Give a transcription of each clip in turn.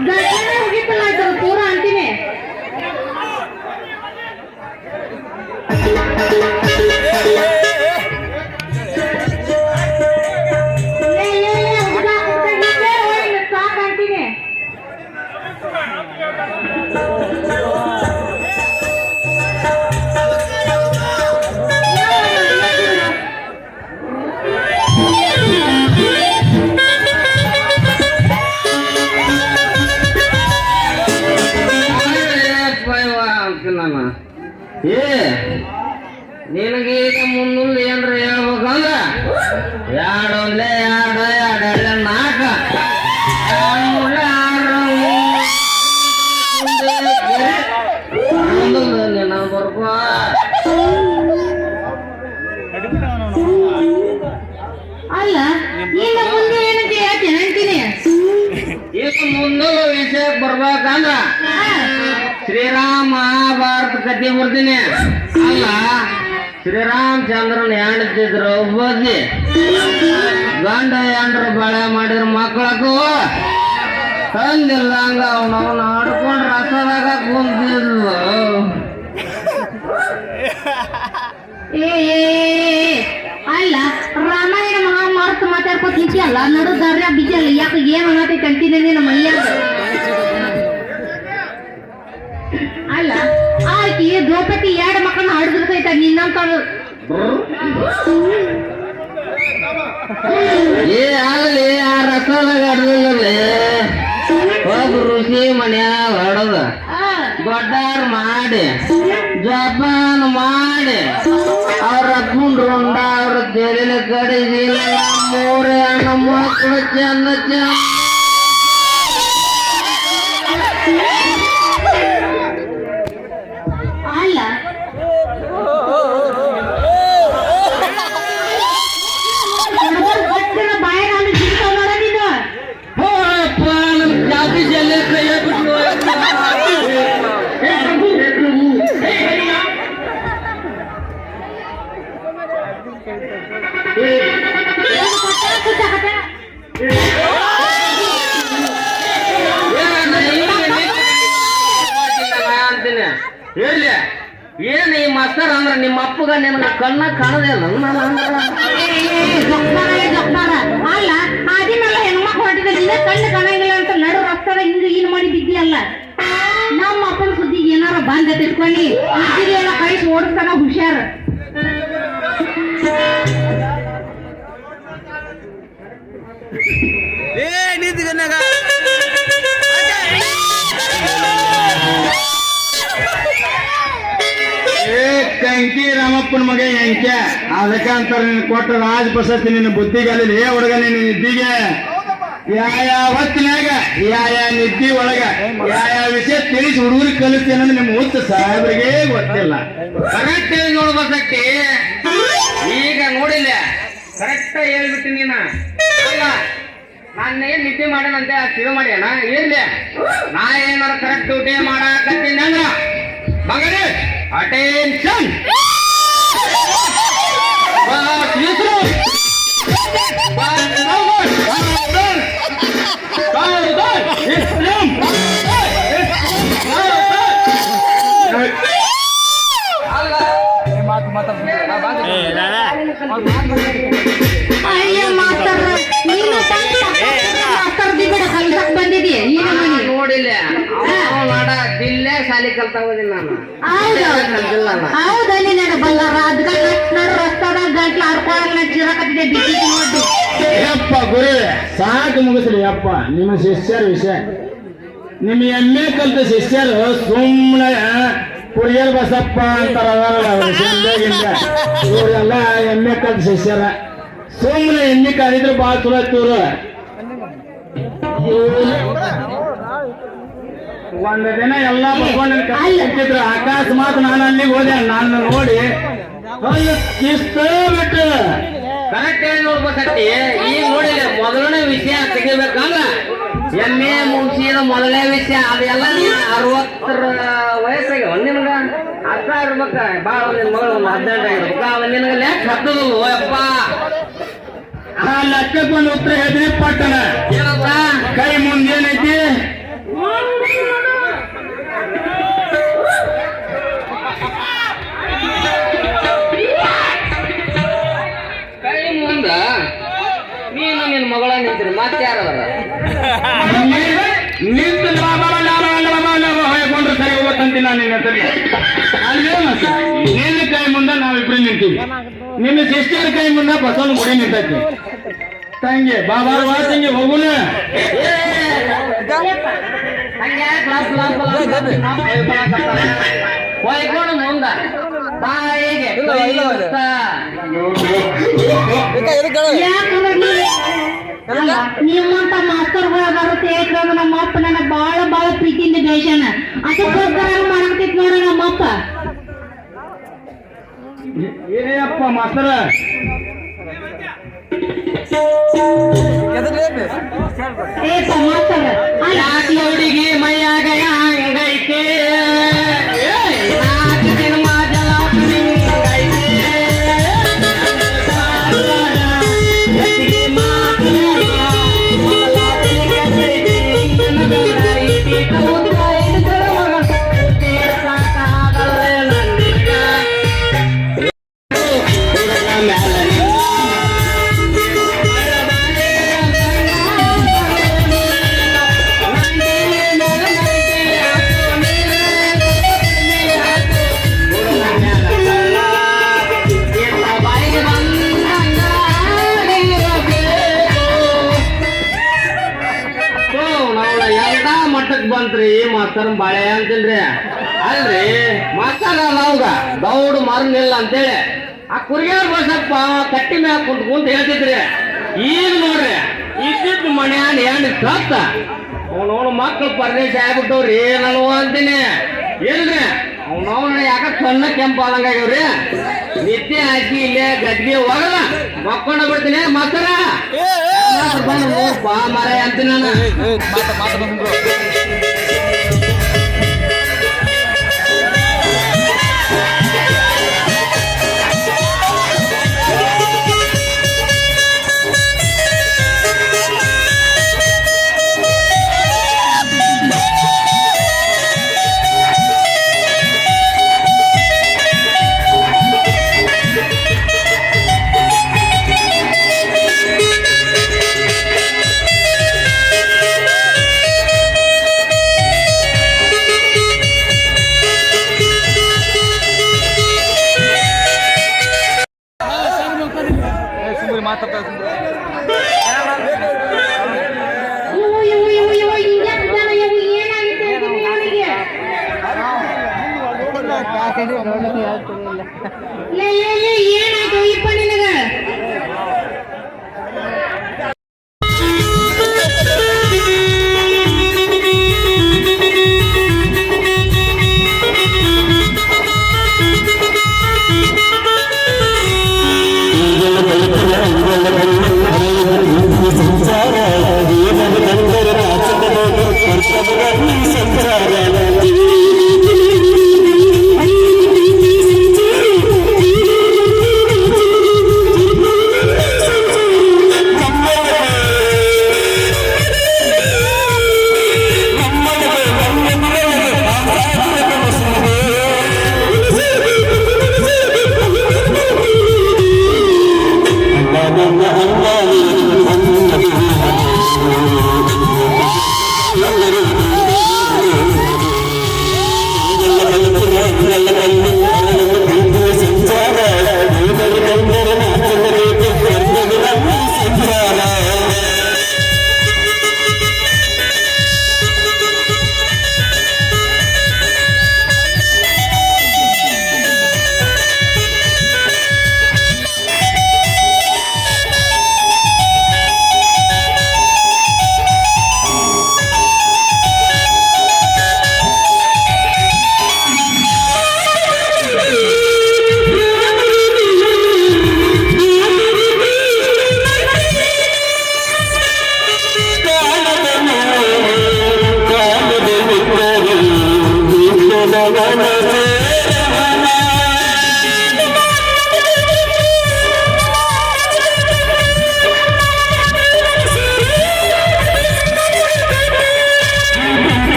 The ಏ ನಿನಗೆ ಈಗ ಮುಂದುಂದ ಏನ್ರ ಹೇಳ್ಬೇಕಂದ್ರ ಎರಡು ಒಂದ್ಲೆ ಎರಡು ಎರಡು ಎರಡ್ಲೆ ನಾಲ್ಕ ಮೂರ್ಲೆ ಆರು ಬರ್ಕೋ ಅಲ್ಲ ಈಗ ಮುಂದೆ ಏನಂತ ಹೇಳ್ತೀನಿ ಅಂತೀನಿ? ಈಗ ಮುಂದೆ ವಿಷಯಕ್ಕೆ ಬರ್ಬೇಕಂದ್ರ ಶ್ರೀರಾಮ ಕಥೆ ಬರ್ತೀನಿ ಅಲ್ಲ, ಶ್ರೀರಾಮಚಂದ್ರನ್ ಹೆಂಡತಿದ್ರು ದ್ರೌಪದಿ ಗಂಡ ಹೆಂಡ್ರ ಬಾಳೆ ಮಾಡಿದ್ರ ಮಕ್ಕಳಕ್ಕೂ. ತಂದಿಲ್ಲ ಹಂಗ ಅವನವನ್ನ ಆಡ್ಕೊಂಡು ರಸದಾಗ ಕುಂತಿದ್ಲು. ಅಲ್ಲ, ರಾಮಾಯಣ ಮಹಾಭಾರತ ಮಾತಾಡ್ಕೊತ ನಿಂತಿಯಲ್ಲ? ನಡು ದಾರ್ಯ ಬಿದ್ದಲ್ಲ ಯಾಕೆ ಏನು ಅನ್ನತ್ತೆ ಅಂತೀನಿ ನಿನ್ನ ಮೈಯಾಗ ದ್ರೌಪದಿ ಎರಡು ಮಕ್ಕಳನ್ನ ಹಡ್ದಿರ್ತೈತ ನಿನ್ನಂತ ಏ ಆಗಲಿ ಆ ರಸದಾಗ ಅಡ್ದಲ್ಲಿ ಒಬ್ಬ ಋಷಿ ಹೊಡದ ಮಾಡಿ ಜಪಾನ್ ಮಾಡಿ ಅವ್ರ ಕುಂಡ್ರುಂಡ ಅವ್ರ ತೆಲಿನ ಕಡಿದಿಲ್ಲ ಮೂರೇ ಹಣ್ಣು ಮಕ್ಕಳು ಚಂದ ಚಂದ. ಹೇಳಿ ಏನ್ ಈ ಮಾಸ್ತರ್ ಅಂದ್ರ ನಿಮ್ಮ ಅಪ್ಪಗ ನಿನಗ ಕಣ್ಣ ಕಾಣದೇ ಇಲ್ಲ. ಅಲ್ಲ ಅದಿನೆಲ್ಲ ಹೆಣ್ಮಕ್ಳು ಹೊರಟಿದ್ರೆ ನಿನ್ನ ಕಣ್ಣು ಕಾಣಂಗಿಲ್ಲ ಅಂತ ನಡು ರಸ್ತಾದ ಹಿಂಗ ಏನ್ ಮಾಡಿ ಬಿದ್ದಿಯಲ್ಲ? ನಮ್ಮ ಅಪ್ಪನ ಸುದ್ದಿ ಏನಾರ ಬಂದ ತಿಳ್ಕೊಂಡು ಇದ್ದಿದೆಲ್ಲ ಕಳಿಸಿ ಓಡಿಸ್ತಾನ ಹುಷಾರ್. ಏ ನಿಂತ್ಕನ್ನಾಗ ರಾಮಪ್ಪನ ಮಗ ಎಂಕೆ ಅದಕ್ಕೆ ಅಂತಾರೆ ನಿನ್ ಕೊಟ್ಟ ರಾಜ ಪ್ರಶಸ್ತಿ ನಿನ್ನ ಬುದ್ಧಿಗಲ್ಲಿ ಏ ಹುಡುಗ ನಿನ್ನ ನಿದ್ದಿಗೆ. ಯಾವ ಹೊತ್ತಿನಾಗ ಯಾವ ನಿದ್ದಿ ಒಳಗ ಯಾವ ವಿಷಯ ತಿಳಿಸಿ ಹುಡುಗರಿಗೆ ಕಲಿಸ್ತೀನಿ ಅಂದ್ರೆ ನಿಮ್ಮ ಹುಚ್ಚ ಸಾಹೇಬರಿಗೆ ಗೊತ್ತಿಲ್ಲ. ಕರೆಕ್ಟ್ ಹೇಳಿ ನೋಡ್ಬೇಕಟ್ಟಿ ಈಗ ನೋಡಿಲ್ಲ. ಕರೆಕ್ಟ್ ಹೇಳ್ಬಿಟ್ಟು ನೀನ. ನಾನು ಏನ್ ನಿದ್ದೆ ಮಾಡ್ಯಾನಂತೆ ಇದು ಮಾಡ್ಯಾನ? ಇರ್ಲಿ. ನಾ ಏನಾರ ಕರೆಕ್ಟ್ ಡ್ಯೂಟಿ ಮಾಡಾಕತ್ತೀನಿ ಅಂದ್ರ, ಮಗನೇ ಅಟೆನ್ಷನ್ ಏ ನಾನ ಅಯ್ಯ ಮಾಸ್ತರ್ ನೀನು ಮಾಸ್ತರ್ ಬಿಡ ಕಲ್ಸಕ್ ಬಂದಿದಿ ಈ ನೋಡಿಲ್ಲ. ಮಾಡ ದಿಲ್ಲೇ ಶಾಲಿ ಕಲ್ತಾಗೋದಿಲ್ಲ ನಾನು ಹೌದು. ನಾನು ಹೌದ ನೀನು ಬಂಗಾರ ಅದ್ಕ ನಡು ರಸ್ತಾದಾಗ ಗಂಟ್ಲು ಆಡ್ಕೊಳಕ್ ನಾ ಚಿರಕತ್ತಿದೆ ಬಿದ್ದಿದ್ದು ನೋಡಿ ಯಪ್ಪ ಗುರು ಸಾಕು ಮುಗಿಸ್ರಿ ಯಪ್ಪ. ನಿಮ್ಮ ಶಿಷ್ಯರ ವಿಷಯ. ನಿಮ್ಮ ಎಮ್ಮೆ ಕಲ್ತ ಶಿಷ್ಯರು ಸುಮ್ಮನೆ ಕುರಿಯಲ್ ಬಸಪ್ಪ ಅಂತಾರಲ್ಲ ಇವರೆಲ್ಲ ಎಮ್ಮೆ ಕಲ್ತ ಶಿಷ್ಯರ. ಸುಮ್ಮನೆ ಎಮ್ಮೆ ಕಲಿದ್ರೆ ಭಾಳ ಚಲೋ ಇತ್ತು ಒಂದ್ ದಿನ ಎಲ್ಲ ಬರ್ಕೊಂಡಿದ್ರು ಅಕಸ್ಮಾತ್ ನಾನು ಅಲ್ಲಿ ಹೋದೆ. ನಾನು ನೋಡಿ ಇಷ್ಟು ಬಿಟ್ಟು. ಕರೆಕ್ಟ್ ಆಗಿ ನೋಡ್ಬೇಕಟ್ಟಿ ಈಗ ನೋಡಿಲ್ಲ ಮೊದಲನೇ ವಿಷಯ ತೆಗಿಬೇಕಂದ್ರ ಎಮ್ಮೆ ಮುಂಚಿನ ಮೊದಲನೇ ವಿಷಯ. ಅದೆಲ್ಲ ಅರವತ್ತರ ವಯಸ್ಸಾಗ. ಒಂದಿನಗ ಅರ್ಥ ಇರ್ಬೇಕ ಭಾಳ ನಿನ್ ಮಗಳು ಒಂದು ಹದಿನೆಂಟು ಆಗಿರ್ಬೇಕ ಅವ ನಿನಗ ಲೆಕ್ಕ ಆ ಲೆಕ್ಕಕ್ಕೆ ಒಂದು ಉತ್ತರ ಹೇಳ್ತೀನಿ ಪಟ್ಟಣ. ಕೈ ಮುಂದೇನೈತಿ? ಕೈ ಮುಂದ? ನೀನು ನಿನ್ನ ಮಗಳ ನಿಂತಿರು ಮತ್ತೆ ನಿಂತ ನಾನು ನಿನ್ನ ಸರಿ ಅಲ್ಲಿ ನಿನ್ನ ಕೈ ಮುಂದೆ ನಾವಿಬ್ರು ನಿಂತೀವಿ. ನಿನ್ನ ಸಿಸ್ಟರ್ ಕೈ ಮುನ್ನ ಬಸವನ ಗುಡಿ ನಿಂತೈತಿ. ತಂಗಿ ಬಾಬಾ ಬಾ ತಂಗಿ ಹೋಗುನ. ಮುಂದ. ಬಾಯಿಗೆ ನಿಮ್ಮಂತ ಮಾಸ್ತರ್ ಬರುತ್ತೆ ಯಾಕಂದ್ರೆ ನಮ್ಮ ಬಹಳ ನನಗೆ ಬಾಳ ಬಾಳ ಪ್ರೀತಿಯಿಂದ ಬೇಷನ. ಅದಕ್ಕೋಸ್ಕರ ಮಾಡಕ್ತಿತ್ ನೋಡ ನಮ್ಮ ಅಪ್ಪ ಮಾಸ್ತರ ಏ ಮಾಸ್ತರ್. ಆ ಯಾಕೆ ಹುಡುಗಿ ಮಾಸ್ತರ್ ಬಾಳೆ ಅಂತನ್ರಿ ಅಲ್ರಿ ಮಾಸ್ತರ ನಾವ್ಗ ದೌಡ್ ಮರನಿಲ್ಲ ಅಂತೇಳಿ. ಆ ಕುರಿಯಾರ್ ಬಸಪ್ಪ ಕಟ್ಟಿ ಮ್ಯಾಗ ಕುಂತ್ ಕುಂತ ಹೇಳ್ತಿದ್ರಿ. ಈಗ ನೋಡ್ರಿ ಇದ್ದಿದ್ ಮನ್ಯಾನ ಏನ್ ಸತ್ತ? ಅವನವನು ಮಕ್ಳು ಪರದೇಶ ಆಗ್ಬಿಟ್ಟವ್ರಿ ನಾನು ಅಂತೀನಿ. ಇಲ್ರಿ ಅವನವನ ಯಾಕ ಸಣ್ಣ ಕೆಂಪು ಆದಂಗಾಗ್ಯವ್ರಿ ನಿತ್ಯ ಹಾಕಿ ಇಲ್ಲೇ ಗದ್ಗೆ ಹೋಗಲ್ಲ ಮಕ್ಕೊಂಡ ಬಿಡ್ತೀನಿ ಮಾಸ್ತರ. ಬಾ ಮರ ಅಂತೀನಿ ನಾನು.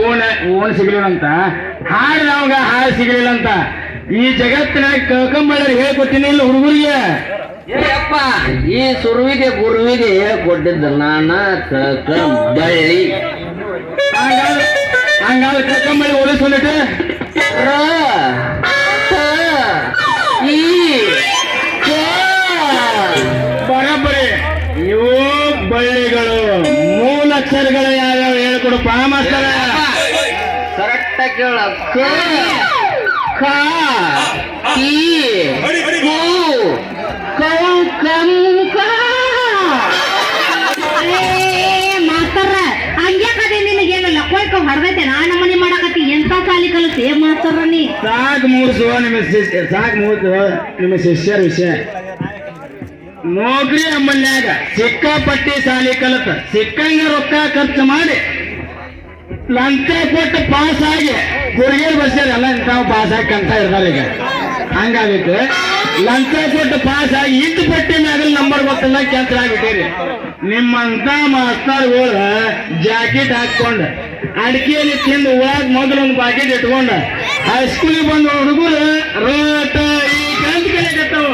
ಓಣ ಓಣ ಸಿಗ್ಲಿಲ್ಲಂತ. ಅಂತ ನಮ್ಗ ಹಾಡು ಸಿಗ್ಲಿಲ್ಲ ಅಂತ ಈ ಜಗತ್ತಿನಾಗ ಕಳ್ಕೊಂಬಳ್ಳಿ ಹೇಳ್ಕೊತೀನಿ ಇಲ್ಲ ಹುಡುಗರಿಗೆ? ಏ ಅಪ್ಪ ಈ ಸುರುವಿಗೆ ಗುರುವಿಗೆ ಹೇಳ್ಕೊಟ್ಟಿದ್ದ ನಾನ ಕಳ್ಕೊಂಬಳ್ಳಿ ಬಳ್ಳಿ ಹಂಗಾದ್ರೆ ಕಳ್ಕೊಂಬಳ್ಳಿ ಓದಿಸ್ಕೊಂಡಿಟ್ಟು. ಬರಬ್ಬರಿ ಇವು ಬಳ್ಳಿಗಳು. ಮೂಲಾಕ್ಷರಗಳು ಯಾವ್ಯಾವ ಹೇಳ್ಕೊಡು ಮಾಸ್ತರ ಕರೆಕ್ಟ್ ಕೇಳ ಕ ಖ ಕಿ ಕು ಕೌ. ಕಂ ಕ ಮಾಸ್ತರ ಹಂಗ್ಯಾಕದೆ ನಿನಗೇನಲ್ಲ ಕೊಯ್ಕ ಹೊಡೆದೈತೆ ನಾ ನಮ್ಮನೆ ಮಾಡಕತ್ತಿ ಎಂತ ಸಾಲಿ ಕಲಿತೆ ಮಾಸ್ತರ ನೀ? ಸಾಕ್ ಮೂರ್ಸು ನಿಮ್ಮ ಶಿಷ್ಯ ಸಾಕ್ ಮೂರ್ಸು ನಿಮ್ಮ ಶಿಷ್ಯರ ವಿಷಯ. ನೌಕರಿ ನಮ್ಮನ್ಯಾಗ ಸಿಕ್ಕಾಪಟ್ಟಿ ಸಾಲಿ ಕಲಿತ ಸಿಕ್ಕಂಗ ರೊಕ್ಕ ಖರ್ಚು ಮಾಡಿ ಲಂಚ ಕೊಟ್ಟು ಪಾಸ್ ಆಗಿ ಹುಡುಗಿಯರು ಬರ್ಸ್ಯಾರ ಎಲ್ಲ ತಾವು ಪಾಸ್ ಆಗಿ ಕಂತ ಇರ್ತಾರೆ ಈಗ. ಹಂಗಾಗಿತ್ತು ಲಂಚ ಕೊಟ್ಟು ಪಾಸ್ ಆಗಿ ಇದ್ದು ಪಟ್ಟಿ ಮ್ಯಾಗಲ್ ನಂಬರ್ ಗೊತ್ತಿಲ್ಲ ಕ್ಯಾನ್ಸಲ್ ಆಗ್ಬಿಟ್ಟಿರಿ ನಿಮ್ಮಂತ ಮಾಸ್ತರ್ಗಳು ಜಾಕೆಟ್ ಹಾಕೊಂಡು ಅಡಿಕೆಯಲ್ಲಿ ತಿಂದು ಹೋಗಿ ಮೊದಲು ಒಂದು ಪಾಕೆಟ್ ಇಟ್ಕೊಂಡು ಹೈಸ್ಕೂಲಿಗೆ ಬಂದ ಹುಡುಗರು ರೋಟ ಈ ಕಂತ ಕಲಿಯಕತ್ತವು